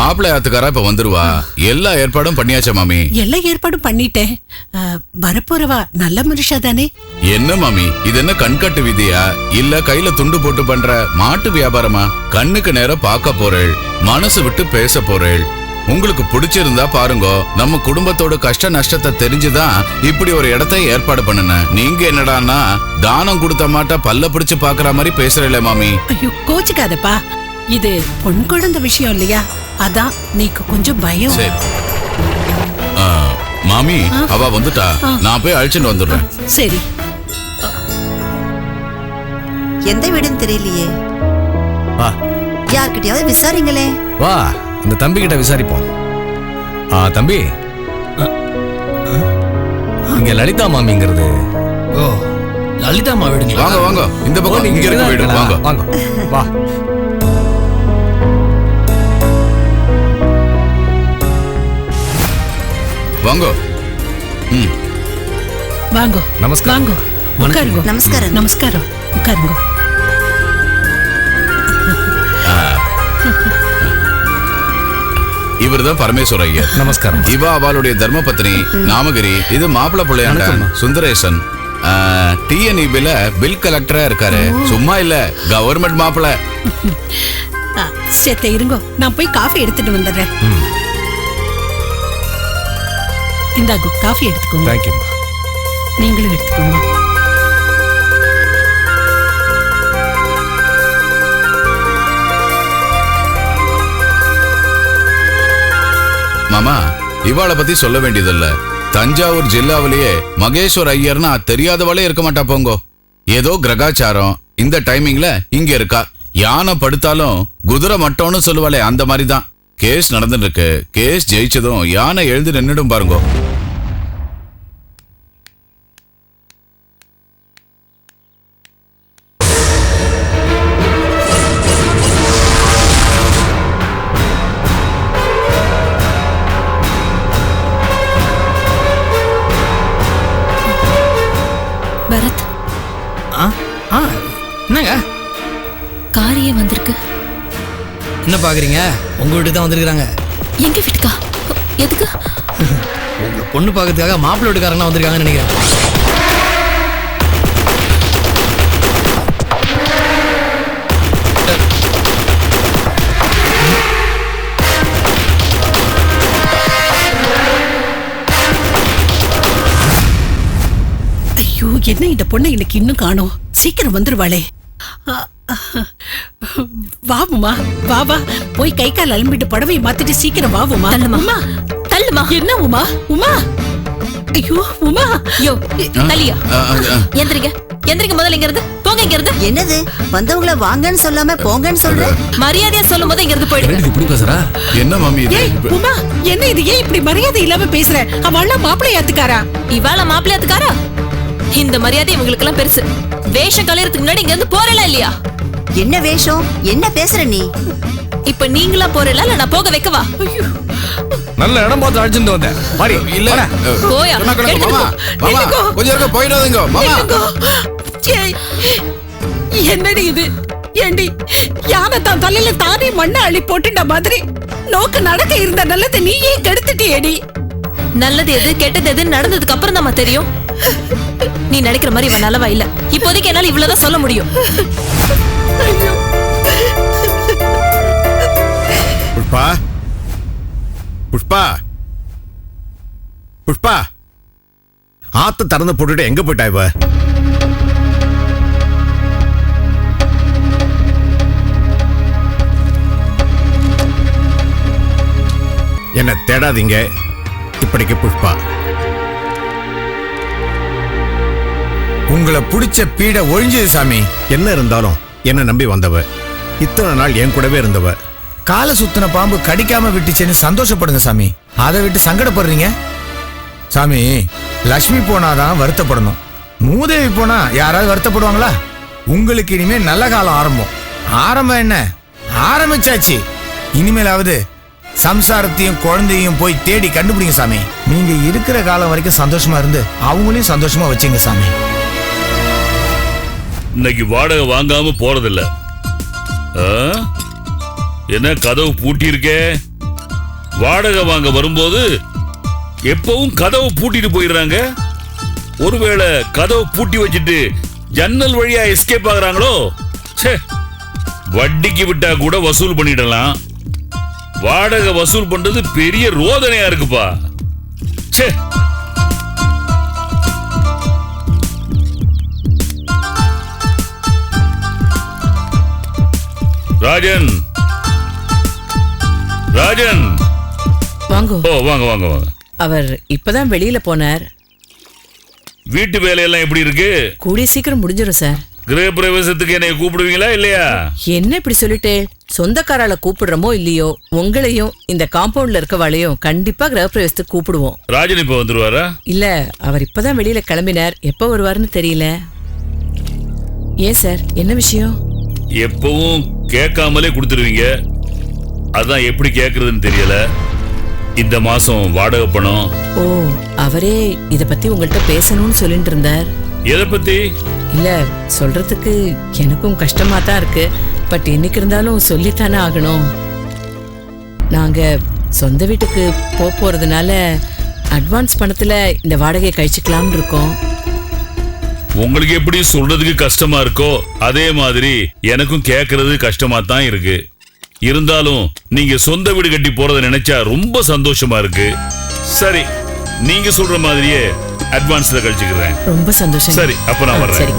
மாப்பிள்ளை ஆத்துக்காரா இப்ப வந்துருவா? எல்லா ஏற்பாடும் பண்ணியாச்சா மாமி? எல்லா ஏற்பாடும் பண்ணிட்டேன். வரப்போறவா நல்ல மனுஷா தானே? என்ன மாமி? இது என்ன கண்கட்டு விதியா? இல்ல கையில துண்டு போட்டு பண்ற மாட்டு வியாபாரமா? கண்ணுக்கு நேரம் பார்க்க போறேள். மனசு விட்டு பேச போறேள். உங்களுக்கு பிடிச்சிருந்தா பாருங்க. நம்ம குடும்பத்தோட கஷ்ட நஷ்டத்தை தெரிஞ்சுதான் இப்படி ஒரு இடத்தை ஏற்பாடு பண்ணுனேன் நீங்க என்னடான்னா தானம் கொடுத்த மாட்டா பல்ல பிடிச்சு பாக்குற மாதிரி பேசுறீங்களே மாமி. ஐயோ கோச்சுக்காதப்பா. இது பொன் குழந்தை விஷயம் இல்லையா? அதான் நீக்கு கொஞ்சம் பயம். மாமி அவ வந்துட்டா. நான் போய் அழிச்சுட்டு வந்துடுறேன். சரி. எந்த வீடுன்னு தெரியலையே. வா. யார்கிட்டயாவது விசாரிங்களே. வா இந்த தம்பி கிட்ட விசாரிப்போம். ஆ தம்பி. இங்க லலிதா மாமிங்கிறது. ஓ லலிதா அம்மா வீடுங்களா? வாங்க வாங்க. இந்த பக்கம் நீங்க இங்க இருக்க வீடு? வாங்க. வாங்க. வா. வாங்க. ம். வாங்கோ. நமஸ்காரம். வாங்கோ. உட்காருங்க. நமஸ்காரம். நமஸ்காரம். உட்காருங்க. இவர்தான் பரமேஸ்வர ஐயர். நமஸ்காரம். இவ அவளுடைய தர்ம பத்னி நாமகிரி. இது மாப்பிள பிள்ளையாண்ட சுந்தரேசன். டிஎன்இபில பில் கலெக்டரா இருக்காரு. சும்மா இல்ல கவர்மெண்ட் மாப்பிள ஆ, சேத்த இருங்கோ. நான் போய் காஃபி எடுத்துட்டு வந்துடுறேன். இந்தாங்கோ காஃபி எடுத்துக்கோங்க. தேங்க்யூ நீங்களும் எடுத்துக்கோங்க. மாமா இவாளை பத்தி சொல்ல வேண்டியதில்ல. தஞ்சாவூர் ஜில்லாவிலேயே மகேஸ்வர் ஐயர்னா தெரியாதவளே இருக்க மாட்டா போங்கோ. ஏதோ கிரகாச்சாரம் இந்த டைமிங்ல இங்க இருக்கா. யானை படுத்தாலும் குதிரை மட்டோன்னு சொல்லுவாளே அந்த மாதிரி தான் கேஸ் நடந்துட்டு இருக்கு கேஸ் ஜெயிச்சதும் யானை எழுந்து நின்னுடும் பாருங்கோ. பரத். என்னங்க? காரியே வந்திருக்கு. என்ன பாக்குறீங்க? உங்க வீட்டுக்கு தான் வந்திருக்காங்க எங்க வீட்டுக்கா? எதுக்கு? உங்க பொண்ணு பார்க்கறதுக்காக மாப்பிள்ளை வீட்டுக்காரங்க வந்திருக்காங்கன்னு நினைக்கிறேன். ஐயோ என்ன இந்த பொண்ணை இன்னைக்கு இன்னும் காணோம்? சீக்கிரம் வந்துருவாளே. ஆ, வா உமா வா வா போய் கை கால் அலம்பிட்டு புடவையை மாத்திட்டு சீக்கிரம் வா உமா. தள்ளுமா. தள்ளுமா. என்ன உமா? உமா. ஐயோ உமா. யோ தள்ளியா? ஆ, ஆ, ஆ. எந்திரிங்க. எந்திரிங்க முதல்ல இங்க இருந்து போங்க இங்க இருந்து என்னது? வந்தவங்கள வாங்கன்னு சொல்லாம போங்கன்னு சொல்ற? மரியாதையா சொல்லும் போது இங்க இருந்து போயிடுங்க இப்படி பேசுறா? என்ன மாமி இது? ஏய் உமா என்ன இது? ஏன் இப்படி மரியாதை இல்லாம பேசுற? அவள்லாம் மாப்பிள்ளை ஏத்துக்காரா? இவாள மாப்பிள்ளையாத்துக்காரா இந்த மரியாதை இவங்களுக்கு எல்லாம் பெருசு. வேஷம் கலையறதுக்கு முன்னாடி இங்க இருந்து போறல இல்லையா? என்ன வேஷம்? என்ன பேசுற நீ? இப்ப நீங்களா போறல இல்ல நான் போக வைக்கவா? நல்ல இடம் பார்த்து அழைச்சிட்டு வந்தேன். மாடி இல்ல. போயா, மாமா. மாமா. கொஞ்சம் இருக்க போயிடாதீங்க மாமா. என்னடி இது? ஏண்டி? யானை தான் தலையில தானே மண்ணை அள்ளி போட்டுட்ட மாதிரி நோக்கு நடக்க இருந்த நல்லதை நீ ஏன் கெடுத்துட்டியேடி. நல்லது எது கெட்டது எது நடந்ததுக்கு அப்புறம் தான் தெரியும். நீ நினைக்கிற மாதிரி இவன் நல்லவா இல்ல? இப்போதைக்கு என்னால இவ்வளவுதான் சொல்ல முடியும். புஷ்பா? புஷ்பா? புஷ்பா? ஆத்த திறந்து போட்டுட்டு எங்க போயிட்டா இவ? என்ன தேடாதீங்க. இப்படிக்கு புஷ்பா. உங்களை பிடிச்ச பீட ஒழிஞ்சது சாமி. என்ன இருந்தாலும். என்னை நம்பி வந்தவ இத்தனை நாள் என் கூடவே இருந்தவ காலை சுத்தின பாம்பு கடிக்காம விட்டுச்சேன்னு சந்தோஷப்படுங்க சாமி. அதை விட்டு சங்கடப்படுறீங்க? சாமி லக்ஷ்மி போனாதான் வருத்தப்படணும். மூதேவி போனா யாராவது வருத்தப்படுவாங்களா? உங்களுக்கு இனிமே நல்ல காலம் ஆரம்பம். ஆரம்பம் என்ன? ஆரம்பிச்சாச்சு. இனிமேலாவது சம்சாரத்தையும் குழந்தையும் போய் தேடி கண்டுபிடிங்க சாமி. நீங்க இருக்கிற காலம் வரைக்கும் சந்தோஷமா இருந்து அவங்களையும் சந்தோஷமா வச்சுங்க சாமி. இன்னைக்கு வாடகை வாங்காம போறதில்ல. ஆ? என்ன கதவு பூட்டியிருக்கே? வாடகை வாங்க வரும்போது எப்பவும் கதவை பூட்டிட்டு போயிடுறாங்க. ஒருவேளை கதவை பூட்டி வச்சுட்டு ஜன்னல் வழியா எஸ்கேப் ஆகுறாங்களோ? ச்சே. வட்டிக்கு விட்டா கூட வசூல் பண்ணிடலாம். வாடகை வசூல் பண்றது பெரிய ரோதனையா இருக்குப்பா. ச்சே. ராஜன். ராஜன். வாங்கோ. ஓ வாங்க வாங்க வாங்க. அவர் இப்பதான் வெளியில போனார். வீட்டு வேலையெல்லாம் எப்படி இருக்கு? கூடிய சீக்கிரம் முடிஞ்சிடும் சார். கிரக பிரவேசத்துக்கு என்னை கூப்பிடுவீங்களா இல்லையா? என்ன இப்படி சொல்லிட்டு? சொந்தக்காரால கூப்பிடுறோமோ இல்லையோ உங்களையும் இந்த காம்பவுண்ட்ல இருக்கவாளையும் கண்டிப்பா கிரகப்பிரவேசத்துக்கு கூப்பிடுவோம். ராஜன் இப்ப வந்துருவாரா? இல்ல அவர் இப்பதான் வெளியில கிளம்பினார். எப்ப வருவாருன்னு தெரியல. ஏன் சார்? என்ன விஷயம்? எப்பவும் கேட்காமலே கொடுத்துருவீங்க. அதான் எப்படி கேக்குறதுன்னு தெரியல. இந்த மாசம் வாடகை பணம். ஓ அவரே இத பத்தி உங்கள்கிட்ட பேசணும்னு சொல்லிட்டு இருந்தார். எதை பத்தி? இல்ல சொல்றதுக்கு எனக்கும் கஷ்டமா தான் இருக்கு. பட் என்னைக்கு இருந்தாலும் சொல்லித்தானே ஆகணும். நாங்க சொந்த வீட்டுக்கு போக போறதுனால அட்வான்ஸ் பணத்துல இந்த வாடகையை கழிச்சுக்கலாம்னு இருக்கோம். உங்களுக்கு எப்படி சொல்றதுக்கு கஷ்டமா இருக்கோ அதே மாதிரி எனக்கும் கேக்குறது கஷ்டமா தான் இருக்கு. இருந்தாலும் நீங்க சொந்த வீடு கட்டி போறத நினைச்சா ரொம்ப சந்தோஷமா இருக்கு. சரி நீங்க சொல்ற மாதிரியே அட்வான்ஸ்ல கழிச்சுக்கிறேன். ரொம்ப சந்தோஷம் சரி, அப்ப நான் வர்றேன்.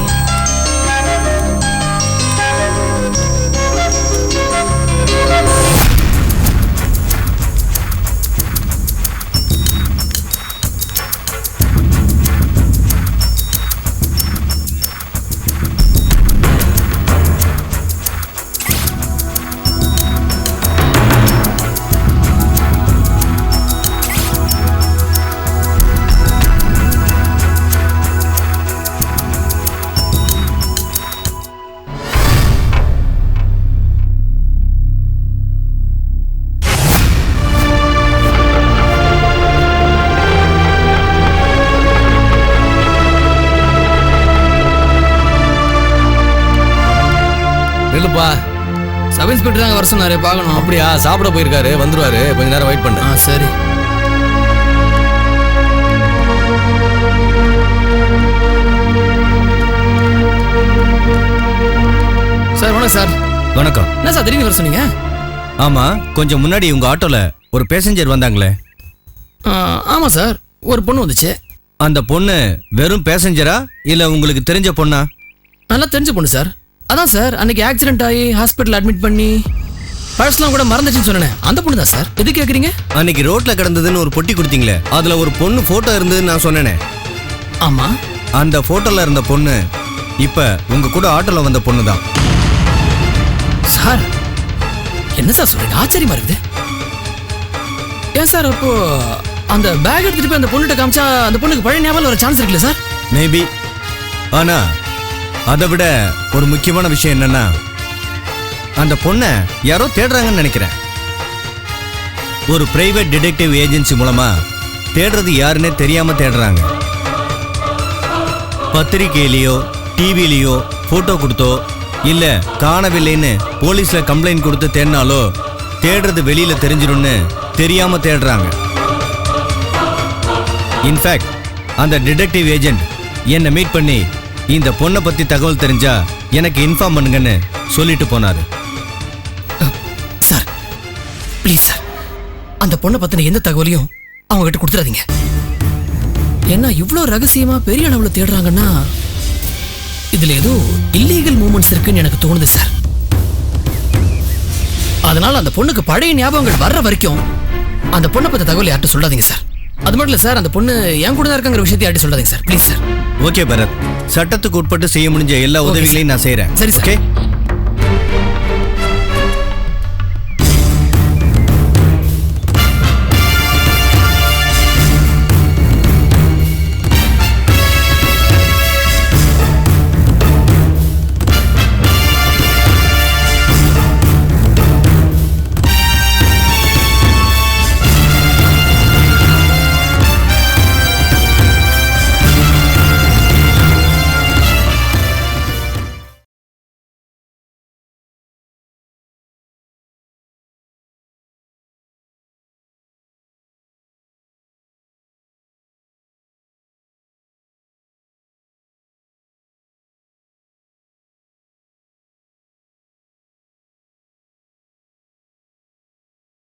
இல்லப்பா சப் இன்ஸ்பெக்டர் தாங்க வர சொன்னாரு பார்க்கணும். அப்படியா? சாப்பிட போயிருக்காரு வந்துருவாரு. கொஞ்ச நேரம் வெயிட் பண்ணு. ஆ சரி. சார் வணக்கம் சார். வணக்கம். என்ன சார் திடீர்னு வர சொன்னீங்க? ஆமா கொஞ்சம் முன்னாடி உங்க ஆட்டோல ஒரு பேசஞ்சர் வந்தாங்களே. ஆ, ஆமா சார். ஒரு பொண்ணு வந்துச்சு. அந்த பொண்ணு வெறும் பேசஞ்சரா இல்ல உங்களுக்கு தெரிஞ்ச பொண்ணா? நல்லா தெரிஞ்ச பொண்ணு சார். அதான் சார் அன்னைக்கு ஆக்சிடென்ட் ஆகி ஹாஸ்பிட்டல் அட்மிட் பண்ணி பர்ஸ்லாம் கூட மறந்துச்சுன்னு சொன்னேன். அந்த பொண்ணு தான் சார்? எது கேட்குறீங்க அன்னைக்கு ரோட்ல கிடந்ததுன்னு ஒரு பொட்டி கொடுத்தீங்களே அதுல ஒரு பொண்ணு போட்டோ இருந்ததுன்னு நான் சொன்னேனே. ஆமா. அந்த போட்டோல இருந்த பொண்ணு இப்ப உங்க கூட ஆட்டோல வந்த பொண்ணு தான் சார் என்ன சார் சொல்றீங்க? ஆச்சரியமா இருக்குது. ஏன் சார் அப்போ அந்த பேக் எடுத்துட்டு போய் அந்த பொண்ணுகிட்ட காமிச்சா அந்த பொண்ணுக்கு பழைய ஞாபகம் வர சான்ஸ் இருக்குல்ல சார்? மேபி ஆனா அதை விட ஒரு முக்கியமான விஷயம் என்னன்னா அந்த பொண்ணை யாரோ தேடுறாங்கன்னு நினைக்கிறேன். ஒரு பிரைவேட் டிடெக்டிவ் ஏஜென்சி மூலமா தேடுறது யாருன்னே தெரியாம தேடுறாங்க. பத்திரிக்கையிலயோ டிவிலையோ போட்டோ கொடுத்தோ இல்லை காணவில்லைன்னு போலீஸில் கம்ப்ளைண்ட் கொடுத்து தேடினாலோ தேடுறது வெளியில் தெரிஞ்சிடும்னு தெரியாமல் தேடுறாங்க. இன்ஃபேக்ட் அந்த டிடெக்டிவ் ஏஜென்ட் என்னை மீட் பண்ணி இந்த பொண்ணை பத்தி தகவல் தெரிஞ்சா எனக்கு இன்ஃபார்ம் பண்ணுங்கன்னு சொல்லிட்டு போனாரு. Sir please sir. அந்த பொண்ணை பத்தின எந்த தகவலையும் அவங்க கிட்ட கொடுத்துடாதீங்க. ஏன்னா இவ்வளோ ரகசியமா பெரிய அளவில் தேடுறாங்கன்னா இதுல ஏதோ இல்லீகல் மூமெண்ட்ஸ் இருக்குன்னு எனக்கு தோணுது சார். அதனால அந்த பொண்ணுக்கு பழைய ஞாபகங்கள் வர்ற வரைக்கும் அந்த பொண்ணை பத்த தகவல் யார்கிட்ட சொல்லாதீங்க சார். அது மட்டும் இல்ல சார் அந்த பொண்ணு என் கூட தான் இருக்காங்கிற விஷயத்தை யார்கிட்ட சொல்லாதீங்க sir. Please sir. Okay Bharat. சட்டத்துக்கு உட்பட்டு செய்ய முடிஞ்ச எல்லா உதவிகளையும் நான் செய்றேன். சரி சார். ஓகே